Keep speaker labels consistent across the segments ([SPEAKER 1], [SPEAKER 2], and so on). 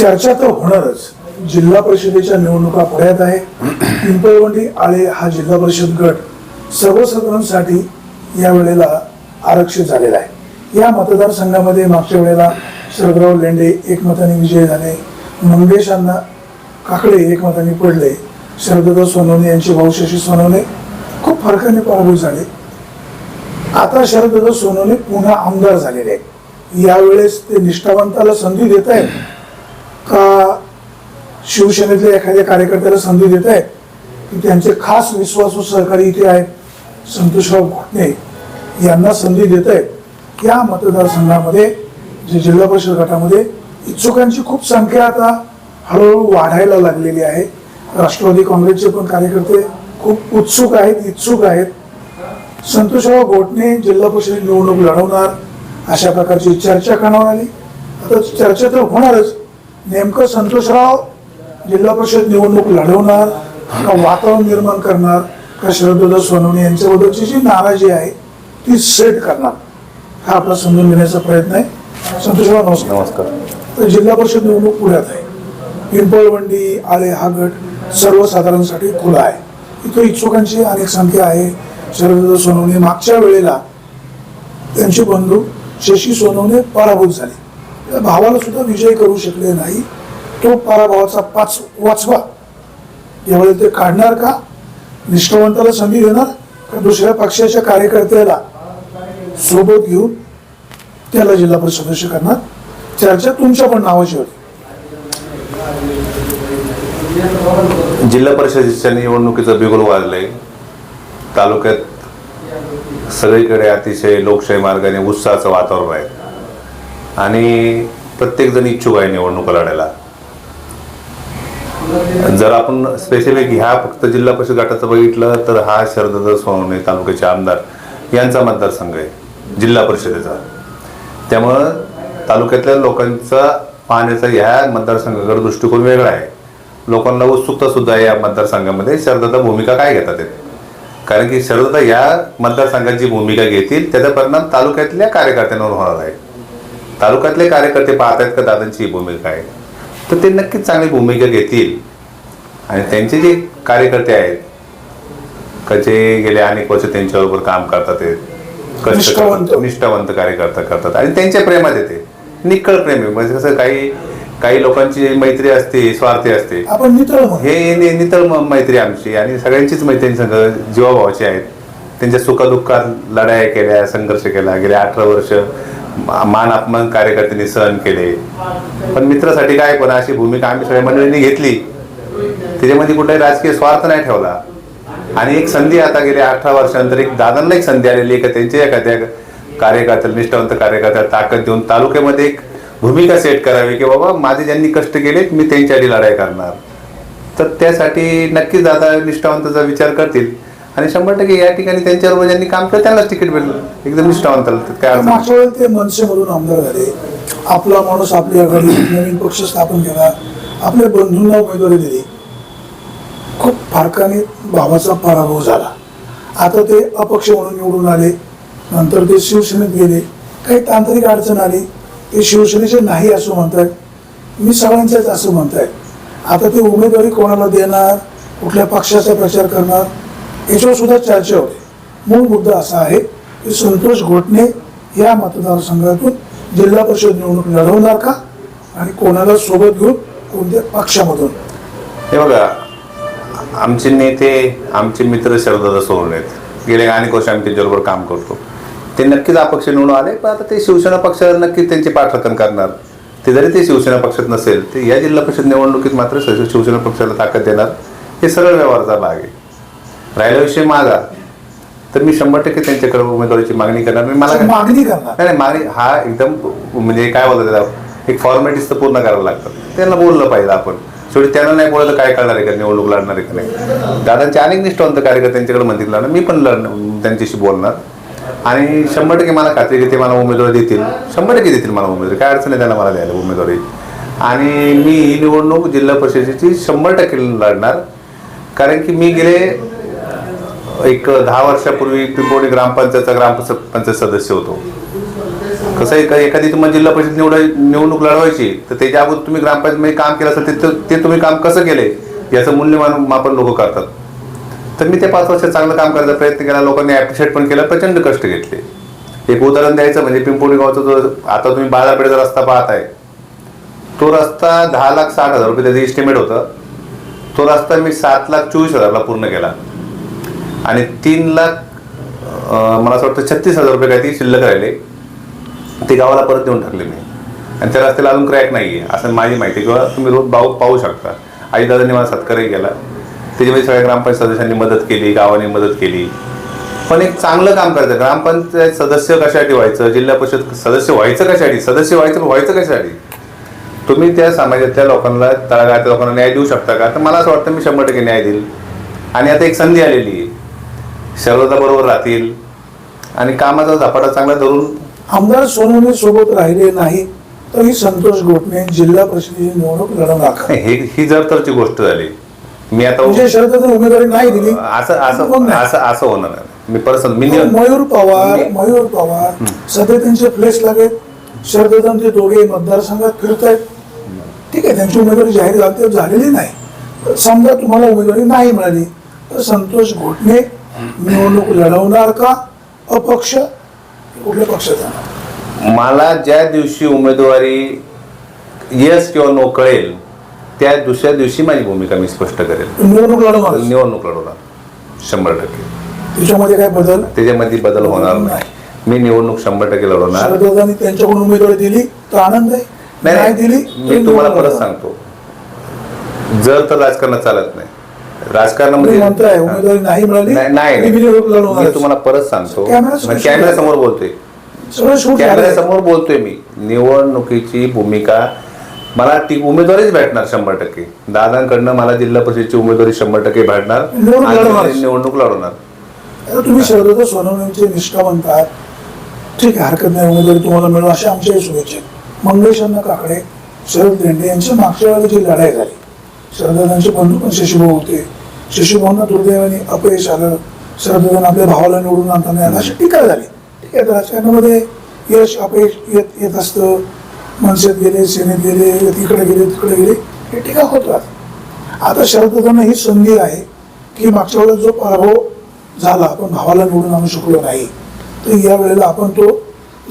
[SPEAKER 1] चर्चा तर होणारच. जिल्हा परिषदेच्या निवडणुका पुढ्यात आहे. पिंपळवंडी आळे हा जिल्हा परिषद गट सर्वसाधारणसाठी या वेळेला आरक्षित झालेला आहे. या मतदारसंघामध्ये मागच्या वेळेला शरदराव लेंडे एकमताने विजय झाले. मंगेशांना काकडे एकमताने पडले. शरददास सोनवणे यांचे भाऊ शशी सोनवणे खूप फरकाने पराभूत झाले. आता शरददादा सोनवणे पुन्हा आमदार झालेले आहेत. यावेळेस ते निष्ठावंताला संधी देत आहेत का शिवसेनेतल्या एखाद्या कार्यकर्त्याला संधी देत आहेत की त्यांचे खास विश्वासू सहकारी इथे आहेत संतोषराव घोटणे यांना संधी देत आहेत या मतदारसंघामध्ये जे जिल्हा परिषद गटामध्ये इच्छुकांची खूप संख्या आता हळूहळू वाढायला लागलेली आहे. राष्ट्रवादी काँग्रेसचे पण कार्यकर्ते खूप उत्सुक आहेत इच्छुक आहेत. संतोषराव घोटणे जिल्हा परिषद निवडणूक लढवणार अशा प्रकारची चर्चा करण्यात आली आता चर्चा तर होणारच नेमकं संतोषराव जिल्हा परिषद निवडणूक लढवणार का वातावरण निर्माण करणार का शरददादा सोनवणे यांच्याबद्दलची जी नाराजी आहे ती सेट करणार हा आपला समजून घेण्याचा प्रयत्न आहे. संतोषराव नमस्कार.
[SPEAKER 2] नमस्कार.
[SPEAKER 1] तर जिल्हा परिषद निवडणूक पुण्यात आहे. पिंपळवंडी आळे हा गट सर्वसाधारणसाठी खुला आहे. इथं इच्छुकांची अनेक संख्या आहे. शरददादा सोनवणे मागच्या वेळेला त्यांचे बंधू शशी सोनवणे पराभूत झाले. भावाला सुद्धा विजय करू शकले नाही. तो पराभवाचा पाच वाचवा. यावेळी ते काढणार का? निष्ठावंताला संधी देणार का दुसऱ्या पक्षाच्या कार्यकर्त्याला सोबत घेऊन त्याला जिल्हा परिषद सदस्य करणार? चर्चा तुमच्या पण नावाची होती.
[SPEAKER 2] जिल्हा परिषदेच्या निवडणुकीचं बिगुल वाजलंय. तालुक्यात सगळीकडे अतिशय लोकशाही मार्गाने उत्साहाचं वातावरण आहे. आणि प्रत्येकजण इच्छुक आहे निवडणुका लढायला. जर आपण स्पेसिफिक ह्या फक्त जिल्हा परिषद गटाचं बघितलं तर हा शरददादा सोनवणे तालुक्याचे आमदार यांचा मतदारसंघ आहे जिल्हा परिषदेचा. त्यामुळं तालुक्यातल्या लोकांचा पाहण्याचा ह्या मतदारसंघाकडे दृष्टिकोन वेगळा आहे. लोकांना उत्सुकता सुद्धा आहे या मतदारसंघामध्ये शरदत्ता भूमिका काय घेतात कारण की शरदत्ता या मतदारसंघाची भूमिका घेतील त्याचा परिणाम तालुक्यातल्या कार्यकर्त्यांवर होणार आहे. तालुक्यातले कार्यकर्ते पाहत आहेत का दादांची ही भूमिका आहे? तर ते नक्कीच चांगली भूमिका घेतील. आणि त्यांचे जे कार्यकर्ते आहेत का जे गेले अनेक वर्ष त्यांच्याबरोबर काम करतात ते
[SPEAKER 1] निष्ठावंत.
[SPEAKER 2] कार्यकर्ता करतात आणि त्यांच्या प्रेमात येते. निक्कळ प्रेम म्हणजे कसं काही काही लोकांची मैत्री असते स्वार्थी असते. हे नितळ मैत्री आमची आणि सगळ्यांचीच मैत्री संघ जीवाभावाची आहेत. त्यांच्या सुखदुःखात लढाया केल्या संघर्ष केला. गेल्या अठरा वर्ष मान अपमान कार्यकर्त्यांनी सहन केले. पण मित्रासाठी काय पण अशी भूमिका आम्ही सगळ्या मंडळींनी घेतली. त्याच्यामध्ये कुठलाही राजकीय स्वार्थ नाही ठेवला. आणि एक संधी आता गेल्या अठरा वर्षानंतर एक दादांना एक संधी आलेली का त्यांच्या एखाद्या कार्यकर्त्या निष्ठावंत कार्यकर्त्या ताकद देऊन तालुक्यामध्ये एक भूमिका सेट करावी की बाबा माझे ज्यांनी कष्ट केले मी त्यांच्यासाठी लढाई करणार. तर त्यासाठी नक्कीच दादा निष्ठावंताचा विचार करतील आणि शंभर टक्के या ठिकाणी त्यांच्याबरोबर ज्यांनी काम केलं त्यांनाच तिकीट भेटलं. एकदम निष्ठावंत काय
[SPEAKER 1] मागच्या वेळेला ते मनसेमधून आमदार झाले. आपला माणूस आपली आघाडी नवीन पक्ष स्थापन केला. आपल्या बंधूंना उमेदवारी दिली. खूप फारकाने भावाचा पराभव झाला. आता ते अपक्ष म्हणून निवडून आले. नंतर ते शिवसेनेत गेले. काही तांत्रिक अडचण आली. ते शिवसेनेचे नाही असं म्हणतायत. मी सगळ्यांचेच असं म्हणताय आता ते उमेदवारी कोणाला देणार? कुठल्या पक्षाचा प्रचार करणार? याच्यावर सुद्धा चर्चा होते. मूळ मुद्दा असा आहे की संतोष घोटणे या मतदारसंघातून जिल्हा परिषद निवडणूक लढवणार का? आणि कोणाला सोबत घेऊन कोणत्या पक्षामधून?
[SPEAKER 2] हे बघा आमचे नेते आमचे मित्र शरदादा सोडून आहेत. गेले अनेक वर्ष आम्ही त्यांच्याबरोबर काम करतो. ते नक्कीच अपक्ष निवडून आले पण आता ते शिवसेना पक्षाला नक्कीच त्यांचे पाठराखण करणार. ते जरी ते शिवसेना पक्षात नसेल ते या जिल्हा परिषद निवडणुकीत मात्र शिवसेना पक्षाला ताकद देणार. हे सरळ व्यवहाराचा भाग आहे. राहिला विषय माझा. तर मी शंभर टक्के त्यांच्याकडे उमेदवारीची मागणी करणार. आणि मला
[SPEAKER 1] मागणी करणार?
[SPEAKER 2] नाही मागणी हा एकदम म्हणजे काय बोलतात त्याला एक फॉर्मॅलिटीज तर पूर्ण करावं लागतं. त्यांना बोललं पाहिजे आपण. शेवटी त्यांना नाही बोललं तर काय करणार आहे का? निवडणूक लढणार आहे का नाही? दादांचे अनेक निष्ठावंत कार्यकर्ते त्यांच्याकडे म्हणतील लढणार. मी पण लढ त्यांच्याशी बोलणार. आणि शंभर टक्के मला खात्री की ते मला उमेदवारी देतील. शंभर टक्के देतील मला उमेदवारी. काय अडचण आहे त्यांना मला द्यायला उमेदवारी. आणि मी ही निवडणूक जिल्हा परिषदेची शंभर टक्के लढणार. कारण की मी गेले एक दहा वर्षापूर्वी पिंपोडी ग्रामपंचायतचा ग्रामपंचायत सदस्य होतो. कसं आहे का एखादी तुम्हाला जिल्हा परिषद निवड निवडणूक लढवायची तर त्याच्या अगोदर तुम्ही ग्रामपंचायतमध्ये काम केलं असेल ते- ते तुम्ही काम कसं केले याचं मूल्यमान मापन लोक करतात. तर मी ते पाच वर्ष चांगलं काम करायचा प्रयत्न केला लोकांनी ॲप्रिशिएट पण केला प्रचंड कष्ट घेतले. एक उदाहरण द्यायचं म्हणजे पिंपोडी गावचा जो आता तुम्ही बाजारपेठेचा रस्ता पाहताय तो रस्ता दहा लाख साठ हजार रुपये त्याचं इस्टिमेट होतं. तो रस्ता मी सात लाख चोवीस हजारला पूर्ण केला. आणि तीन लाख मला असं वाटतं छत्तीस हजार रुपये काहीतरी ती शिल्लक राहिले. ते गावाला परत देऊन टाकले मी. आणि त्या रस्त्याला अजून क्रॅक नाही आहे असं माझी माहिती किंवा तुम्ही रोज भाऊ पाहू शकता. आईदादांनी मला सत्कारही केला. त्याच्यामध्ये सगळ्या ग्रामपंचायत सदस्यांनी मदत केली गावाने मदत केली. पण एक चांगलं काम करायचं ग्रामपंचायत सदस्य कशासाठी व्हायचं? जिल्हा परिषद सदस्य व्हायचं कशासाठी? सदस्य व्हायचं व्हायचं कशासाठी? तुम्ही त्या समाजातल्या लोकांना तळागाळातल्या लोकांना न्याय देऊ शकता का? तर मला असं वाटतं मी शंभर टक्के न्याय देईल. आणि आता एक संधी आलेली आहे. शरदा बरोबर राहतील आणि कामाचा झपाटा चांगला धरून
[SPEAKER 1] आमदार सोनवणे सोबत राहिले नाही तरी संतोष गोटणे जिल्हा परिषदेची निवडणूक लढवणार?
[SPEAKER 2] हे ही जर तरची गोष्ट झाली मी आता
[SPEAKER 1] म्हणजे शरद उमेदवारी नाही दिली
[SPEAKER 2] असं असं. असं असं होणार नाही. मी परत मी
[SPEAKER 1] मयूर पवार मयूर पवार सध्या त्यांचे फ्लेश लागेल शरदन ते दोघे मतदारसंघात फिरत आहेत ठीक आहे त्यांची उमेदवारी जाहीर झाली झालेली नाही समजा तुम्हाला उमेदवारी नाही मिळाली संतोष घोटणे निवडणूक लढवणार का? अपक्ष? कुठल्या जाणार
[SPEAKER 2] मला ज्या दिवशी उमेदवारी येस किंवा नो कळेल त्या दुसऱ्या दिवशी माझी भूमिका मी स्पष्ट करेल.
[SPEAKER 1] निवडणूक लढवणार.
[SPEAKER 2] निवडणूक लढवणार. शंभर टक्के.
[SPEAKER 1] त्याच्यामध्ये काय बदल?
[SPEAKER 2] त्याच्यामध्ये बदल होणार नाही. मी निवडणूक शंभर टक्के लढवणार.
[SPEAKER 1] त्यांच्याकडून उमेदवारी दिली तर आनंद आहे.
[SPEAKER 2] नाही
[SPEAKER 1] दिली
[SPEAKER 2] मी तुम्हाला परत. सांगतो. जर तर राजकारणात चालत नाही. राजकारणामध्ये
[SPEAKER 1] नाही मी
[SPEAKER 2] तुम्हाला परत सांगतो.
[SPEAKER 1] कॅमेरा समोर
[SPEAKER 2] कॅमेरा समोर बोलतोय.
[SPEAKER 1] सगळं शूट
[SPEAKER 2] कॅमेरा
[SPEAKER 1] झालं
[SPEAKER 2] समोर बोलतोय मी. निवडणुकीची भूमिका मला ती उमेदवारीच भेटणार शंभर टक्के. दादांकडनं मला जिल्हा परिषदची उमेदवारी शंभर टक्के भेटणार.
[SPEAKER 1] निवडणूक लढवणार. तुम्ही शरदत्त सोनवणेंचे निष्ठावंत आहात ठीक आहे हरकत नाही. उमेदवारी तुम्हाला मिळू अशा आमच्याही शुभेच्छा मंगेश अण्णा काकडे शरद लेंडे यांची मागच्या वेळेला जी लढाई झाली शरददादांचे बंधू पण शशिभाऊ होते. शशिभाऊंना दुर्दैवाने अपयश आलं. शरददादांना आपल्या भावाला निवडून आणता नाही अशी टीका झाली. ठीक आहे तर राजकारणामध्ये यश अपयश येत येत असतं. मनसेत गेले सेनेत गेले तिकडे गेले तिकडे गेले हे टीका होतात आता शरददादांना ही संधी आहे की मागच्या वेळेला जो पराभव झाला आपण भावाला निवडून आणू शकलो नाही. तर या वेळेला आपण तो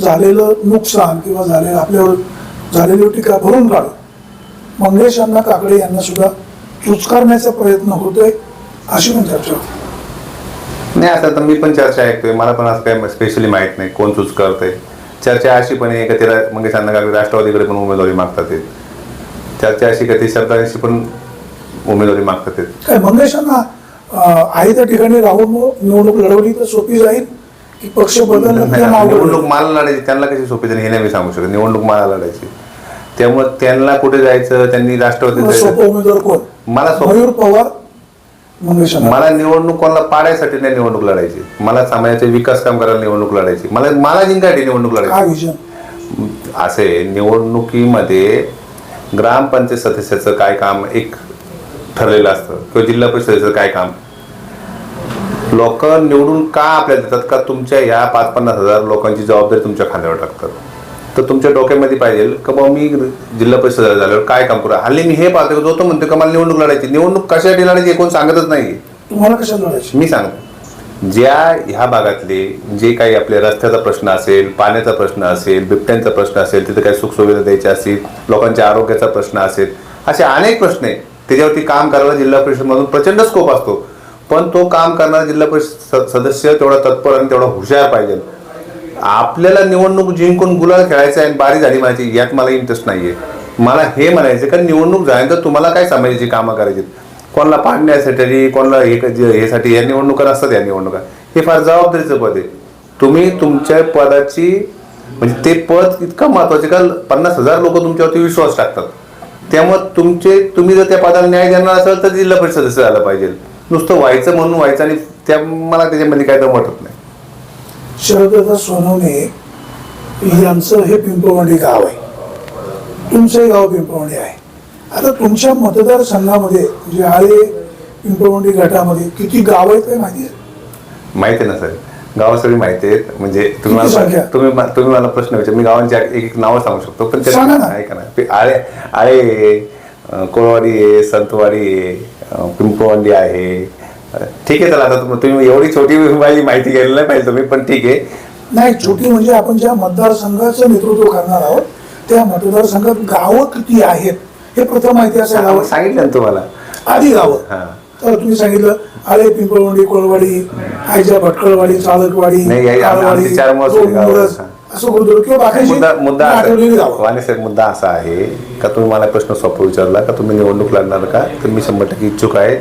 [SPEAKER 1] झालेलं नुकसान किंवा झालेलं आपल्यावर झालेली टीका भरून काढू. मंगेश अण्णा काकडे यांना सुद्धा चुचकारण्याचा प्रयत्न होतोय अशी पण चर्चा होती
[SPEAKER 2] नाही आता मी पण चर्चा ऐकतोय. मला पण असं काय स्पेशली माहीत नाही कोण चूज करतंय चर्चा अशी पण आहे का ते रा- मंगेश अण्णा काकडे राष्ट्रवादीकडे पण उमेदवारी मागतात चर्चा अशी का ते सरकारशी पण उमेदवारी मागतात
[SPEAKER 1] काय मंगेश अण्णा आहे त्या ठिकाणी. राहून निवडणूक लढवली तर सोपी जाईल? की पक्ष अवघड
[SPEAKER 2] निवडणूक? मला लढायची त्यांना कशी सोपी जाईल हे नाही मी सांगू शकत. निवडणूक मला लढायची. त्यामुळे त्यांना कुठे जायचं? त्यांनी राष्ट्रवादीत
[SPEAKER 1] तुला
[SPEAKER 2] जायचं.
[SPEAKER 1] सोपं उमेदवार कोण?
[SPEAKER 2] मला सोपं
[SPEAKER 1] मयूर पवार मंगेश
[SPEAKER 2] मला निवडणूक कोणाला पाडायसाठी नाही निवडणूक लढायची. मला समाजाचे विकास काम करायला निवडणूक लढायची. मला मला जिंकायची निवडणूक
[SPEAKER 1] काय
[SPEAKER 2] लढायची
[SPEAKER 1] विजन?
[SPEAKER 2] असे निवडणुकीमध्ये ग्रामपंचायत सदस्याचं काय काम एक ठरलेलं असतं किंवा जिल्हा परिषदेचं काय काम? लोक निवडून का आपल्याला देतात? का तुमच्या ह्या पाच पन्नास हजार लोकांची जबाबदारी तुमच्या खांद्यावर टाकतात? तर तुमच्या डोक्यामध्ये पाहिजे का बाबा मी जिल्हा परिषद झाल्यावर काय काम करू? हल्ली मी हे पाहतो जो तो म्हणतो का मला निवडणूक लढायची निवडणूक कशासाठी लढायची कोण सांगतच नाही.
[SPEAKER 1] तुम्हाला कशाला लढायची?
[SPEAKER 2] मी सांगतो. ज्या ह्या भागातले जे काही आपले रस्त्याचा प्रश्न असेल पाण्याचा प्रश्न असेल बिबट्यांचा प्रश्न असेल तिथे काही सुखसुविधा द्यायच्या असतील लोकांच्या आरोग्याचा प्रश्न असेल असे अनेक प्रश्न आहेत. त्याच्यावरती काम करायला जिल्हा परिषदमधून प्रचंड स्कोप असतो. पण तो काम करणारा जिल्हा परिषद सदस्य तेवढा तत्पर आणि तेवढा हुशार पाहिजे. आपल्याला निवडणूक जिंकून गुलाल खेळायचं आहे आणि बारी झाली माझी यात मला इंटरेस्ट नाही आहे मला हे म्हणायचं कारण निवडणूक झाल्यानंतर तुम्हाला काय समाजाची कामं करायची कोणाला पाडण्यासाठी कोणाला हे हेसाठी या निवडणुका नसतात या निवडणुका. हे फार जबाबदारीचं पद आहे. तुम्ही तुमच्या पदाची म्हणजे ते पद इतकं महत्त्वाचे का पन्नास हजार लोक तुमच्यावरती विश्वास टाकतात. त्यामुळे तुमचे तुम्ही जर त्या पदाला न्याय देणार असाल तर जिल्हा परिषद सदस्य झालं पाहिजे. नुसतं व्हायचं म्हणून व्हायचं आणि त्या मला त्याच्यामध्ये काय तर वाटत नाही.
[SPEAKER 1] शरदत्ता सोनवणे यांचं हे पिंपळवंडी गाव आहे. तुमचंही गाव पिंपळवंडी आहे. आता तुमच्या मतदारसंघामध्ये जे आळे पिंपळवंडी गटामध्ये किती गाव आहेत काय माहिती आहे?
[SPEAKER 2] माहिती आहे ना सर. गाव सगळी माहिती आहेत. म्हणजे तुम्ही तुम्ही तुम्ही मला प्रश्न विचार मी गावांची एक एक नावं सांगू शकतो पण ऐका ना. आळे आळे कोळवाडी आहे संतवाडी आहे अं, पिंपळवाडी आहे. ठीक आहे चला आता तुम- तुम्ही एवढी छोटी माझी माहिती घ्यायला नाही पाहिजे तुम्ही पण ठीक आहे.
[SPEAKER 1] नाही छोटी म्हणजे आपण ज्या मतदारसंघाचं नेतृत्व करणार आहोत त्या मतदारसंघात गावं किती आहेत हे प्रथम माहिती असायला हवं.
[SPEAKER 2] सांगितलं ना तुम्हाला?
[SPEAKER 1] आधी गावं.
[SPEAKER 2] हा.
[SPEAKER 1] तर तुम्ही सांगितलं आळे पिंपळवंडी कोळवाडी आयच्या भटकळवाडी चालकवाडी असं गुरुद्वार किंवा बाकीची
[SPEAKER 2] मुद्दा साहेब मुद्दा असा आहे का तुम्ही मला प्रश्न सोपा विचारला का तुम्ही निवडणूक लढणार का? तर मी शंभर टक्के इच्छुक आहे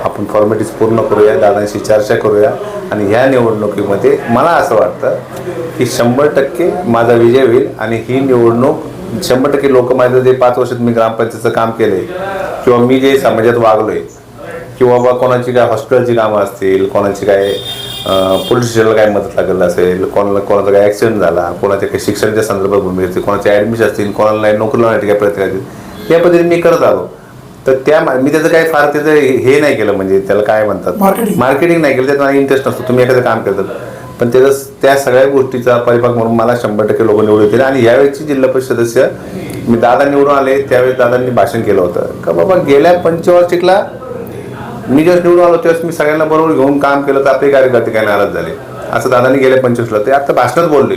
[SPEAKER 2] आपण फॉर्मॅलिटीज पूर्ण करूया दादांशी चर्चा करूया आणि ह्या निवडणुकीमध्ये मला असं वाटतं की शंभर टक्के माझा विजय होईल आणि ही निवडणूक शंभर टक्के लोक माझं जे पाच वर्षात मी ग्रामपंचायतचं काम केले किंवा मी जे समाजात वागलो आहे किंवा बा कोणाची काय हॉस्पिटलची कामं असतील कोणाची काय पोलीस स्टेशनला काय मदत लागेल असेल कोणाला कोणाचा काय ॲक्सिडेंट झाला कोणाच्या काही शिक्षणाच्या संदर्भात भूमी असतील कोणाचे ॲडमिशन असतील कोणाला नाही नोकरी लावण्यासाठी काय प्रयत्न करतील या पद्धतीने मी करत आलो. तर त्या मी त्याचं काय फार त्याचं हे नाही केलं म्हणजे त्याला काय म्हणतात. मार्केटिंग नाही केलं त्यात मला इंटरेस्ट नसतो तुम्ही एखादं काम करतात. पण त्याचं त्या सगळ्या गोष्टीचा परिपाक म्हणून मला शंभर टक्के लोक निवडून आणि यावेळेची जिल्हा परिषद सदस्य मी दादा निवडून आले त्यावेळेस दादांनी भाषण केलं होतं. का बाबा गेल्या पंचवार्षिकला मी जेव्हा निवडून आलो तेव्हा मी सगळ्यांना बरोबर घेऊन काम केलं तर आपले कार्यकर्ते काय नाराज झाले? असं दादांनी गेल्या पंचवीसला ते आता भाषणात बोलले.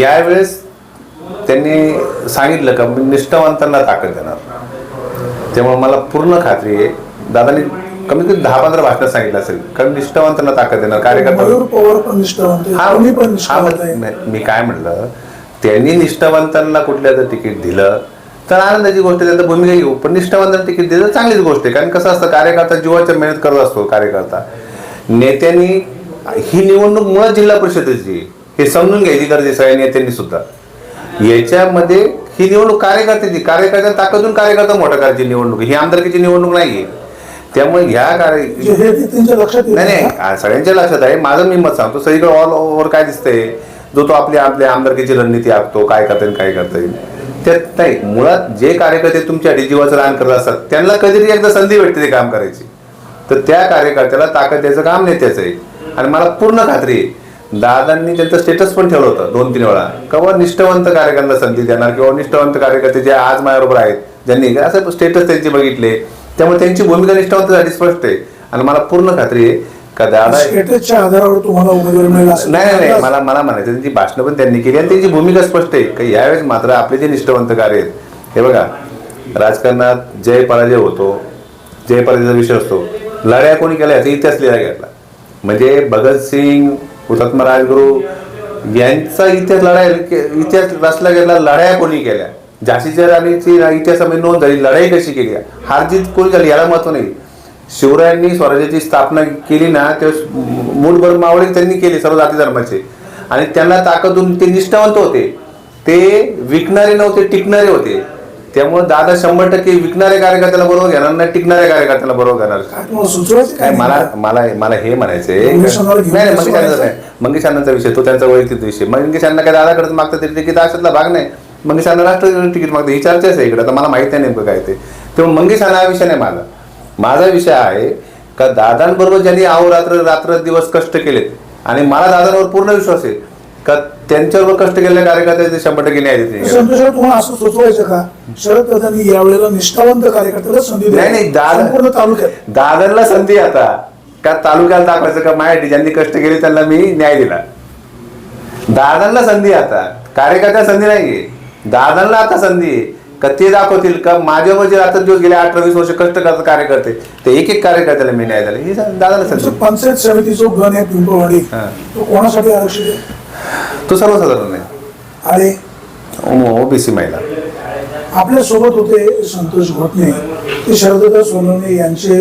[SPEAKER 2] यावेळेस त्यांनी सांगितलं का निष्ठावंतांना ताकद देणार. त्यामुळे मला पूर्ण खात्री आहे. दादांनी कमीत कमी दहा पंधरा भाषणात सांगितलं असेल. कारण निष्ठावंतांना ताकद देणार कार्यकर्ता
[SPEAKER 1] मयूर पवार पण निष्ठावंत आहे.
[SPEAKER 2] हा
[SPEAKER 1] पण
[SPEAKER 2] हा,
[SPEAKER 1] निष्ठावंत आहे
[SPEAKER 2] मी काय म्हणलं? त्यांनी निष्ठावंतांना कुठल्या जर तिकीट दिलं तर आनंदाची गोष्ट आहे, त्यात भूमिका घेऊ. पण निष्ठावंतांना तिकीट दिलं तर चांगलीच गोष्ट आहे. कारण कसं असतं कार्यकर्ता जीवाच्या मेहनत करत असतो कार्यकर्ता. नेत्यांनी ही निवडणूक मुळात जिल्हा परिषदेची आहे. हे समजून घ्यायची गरजेचं आहे नेत्यांनी सुद्धा. याच्यामध्ये ही निवडणूक कार्यकर्त्याची कार्यकर्त्या ताकदून कार्यकर्ता मोठा करायची निवडणूक आहे. ही आमदारकीची निवडणूक नाहीये. त्यामुळे ह्या कार्य
[SPEAKER 1] हे
[SPEAKER 2] नाही
[SPEAKER 1] नाही
[SPEAKER 2] नाही सगळ्यांच्या लक्षात आहे. माझं मी मत सांगतो. सगळीकडे ऑल ओव्हर काय दिसतंय? जो तो आपली आपल्या आमदारकीची रणनीती आखतो काय करता येईल काय करता येईल. त्यात नाही मुळात जे कार्यकर्ते तुमच्यासाठी जीवाचं रान करत असतात त्यांना कधीतरी एकदा संधी भेटते ते काम करायची. तर त्या कार्यकर्त्याला ताकद द्यायचं काम नेत्याचं आहे आणि मला पूर्ण खात्री आहे दादांनी त्यांचं स्टेटस पण ठेवलं होतं दोन तीन वेळा. किंवा निष्ठावंत कार्यकर्त्यांना संधी देणार किंवा निष्ठावंत कार्यकर्ते जे आज माझ्याबरोबर आहेत ज्यांनी असं स्टेटस त्यांचे बघितले त्यामुळे त्यांची भूमिका निष्ठावंतसाठी स्पष्ट आहे. आणि मला पूर्ण खात्री आहे का दादा
[SPEAKER 1] स्टेटसच्या आधारावर तुम्हाला उमेदवारी मिळेल
[SPEAKER 2] नाही नाही मला मला म्हणायचं त्यांची भाषणं पण त्यांनी केली आणि त्यांची भूमिका स्पष्ट आहे की यावेळेस मात्र आपले जे निष्ठावंत कार्य आहेत हे बघा राजकारणात जय पराजय होतो जय पराजयाचा विषय असतो. लढ्या कोणी केल्या याचा इतिहास लिहिला गेला. म्हणजे भगतसिंग हुतात्मा राजगुरू यांचा इतिहास लढाई इतिहास रचला गेला लढाया कोणी केल्या? झाशीच्या राणीची इतिहासामध्ये नोंद झाली लढाई कशी केली? हार जीत कोणी झाली याला महत्त्व नाही. शिवरायांनी स्वराज्याची स्थापना केली ना तेव्हा मूठभर मावळे त्यांनी केले सर्व जाती धर्माचे. आणि त्यांना ताकदून ते निष्ठावंत होते. ते विकणारे नव्हते टिकणारे होते. त्यामुळे दादा शंभर टक्के विकणाऱ्या कार्यकर्त्याला बरोबर घेणार नाही टिकणाऱ्या कार्यकर्त्याला बरोबर घेणार.
[SPEAKER 1] काय
[SPEAKER 2] मला मला मला हे म्हणायचंय नाही नाही, मंगेश अण्णाचा विषय तो त्यांचा वैयक्तिक विषय. मंगेश अण्णा काय दादाकडे मागतात तरी तिकीट अशातला भाग नाही. मंगेश अण्णा राष्ट्रवादी तिकीट मागते ही चर्चाच आहे इकडे आता मला माहीत नाही नेमकं काय ते. तेव्हा मंगेश अण्णा हा विषय नाही माझा माझा विषय आहे का दादांबरोबर ज्यांनी अहोरात्र रात्र दिवस कष्ट केलेत आणि मला दादांवर पूर्ण विश्वास आहे का त्यांच्याबरोबर कष्ट केलेल्या कार्यकर्त्याचे शंभर टक्के न्याय देतील
[SPEAKER 1] संतोष तुम्हाला असं सुचवायचं का? शरद दादांनी यावेळेला निष्ठावंत कार्यकर्त्याला संधी
[SPEAKER 2] नाही, नाही, दादा-
[SPEAKER 1] तालुक्यात.
[SPEAKER 2] दादरला संधी आता. का तालुक्याला दाखवायचं का माझ्यासाठी ज्यांनी कष्ट केले त्यांना मी न्याय दिला. दादांना संधी आता. कार्यकर्त्याला संधी नाहीये. दादांना आता संधी आहे. का ते दाखवतील का? माझ्यावर जे आता दिवस गेले अठरा वीस वर्ष कष्ट करतात कार्यकर्ते. ते एक एक कार्यकर्त्याला मी न्याय दिला. ही दादाला संधी
[SPEAKER 1] पंचायत समितीचा गण आहे पिंपळवाडी. तो कोणासाठी आरक्षित आहे?
[SPEAKER 2] तो सर्वसाधारण आहे.
[SPEAKER 1] आणि
[SPEAKER 2] ओबीसी महिला.
[SPEAKER 1] आपल्यासोबत होते संतोष घोटणे. ते शरददा सोनवणे यांचे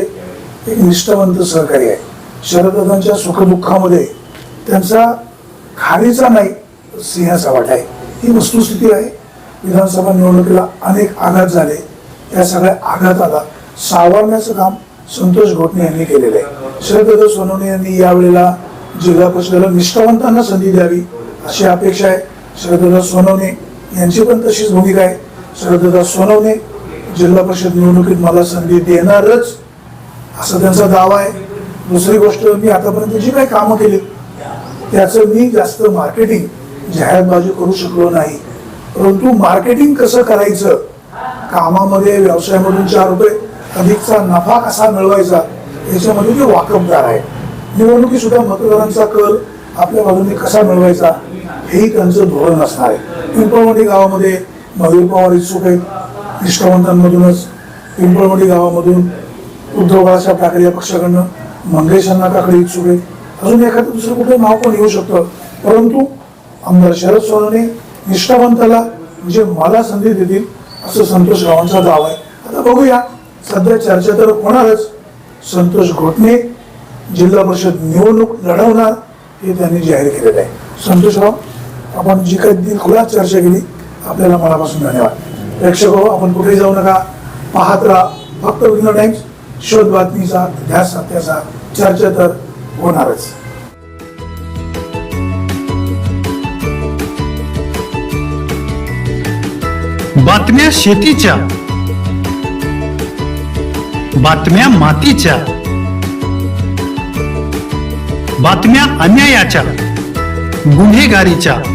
[SPEAKER 1] एक निष्ठावंत सहकारी आहे. शरददांच्या सुखदुःखामध्ये त्यांचा खारीचा नाही सिंहाचा वाटा आहे. ही वस्तुस्थिती आहे. विधानसभा निवडणुकीला अनेक आघात झाले. या सगळ्या आघाताला सावरण्याचं काम संतोष घोटणे यांनी केलेलं आहे. शरददा सोनवणे यांनी यावेळेला जिल्हा परिषदेला निष्ठावंतांना संधी द्यावी अशी अपेक्षा आहे. शरददा सोनवणे यांची पण तशीच भूमिका आहे. शरददा सोनवणे जिल्हा परिषद निवडणुकीत मला संधी देणारच असा त्यांचा दावा आहे. दुसरी गोष्ट मी आतापर्यंत जी काही कामं केली त्याचं मी जास्त मार्केटिंग जाहिरातबाजी करू शकलो नाही. परंतु मार्केटिंग कसं करायचं? कामामध्ये व्यवसायामधून चार रुपये अधिकचा नफा कसा मिळवायचा? याच्यामध्ये ते वाकबदार आहे. निवडणुकीसुद्धा मतदारांचा कल आपल्या बाजूने कसा मिळवायचा? हेही त्यांचं धोरण असणार आहे. पिंपळवंडी गावामध्ये मयूर पवार इच्छुक आहेत निष्ठावंतांमधूनच. पिंपळवंडी गावामधून उद्धव बाळासाहेब ठाकरे या पक्षाकडनं मंगेश अण्णा काकडे इच्छुक आहेत. अजून एखादं दुसरं कुठलं नाव पण येऊ शकतं. परंतु आमदार शरद सोनवणे निष्ठावंताला म्हणजे मला संधी देतील असं संतोष रावांचा दाव आहे. आता बघूया सध्या चर्चा तर होणारच. संतोष घोटणे जिल्हा परिषद निवडणूक लढवणार हे त्यांनी जाहीर केलेलं आहे. संतोषराव आपण जी काही दिलखुलास चर्चा केली आपल्याला मनापासून धन्यवाद. प्रेक्षक हो आपण कुठेही जाऊ नका. पाहत राहा. फक्त विघ्न टाइम्स शोध बातमीचा ध्यास सत्याचा चर्चा तर होणारच.
[SPEAKER 3] बातम्या शेतीच्या. बातम्या मातीच्या. बातम्या अन्यायाच्या. गुन्हेगारीच्या.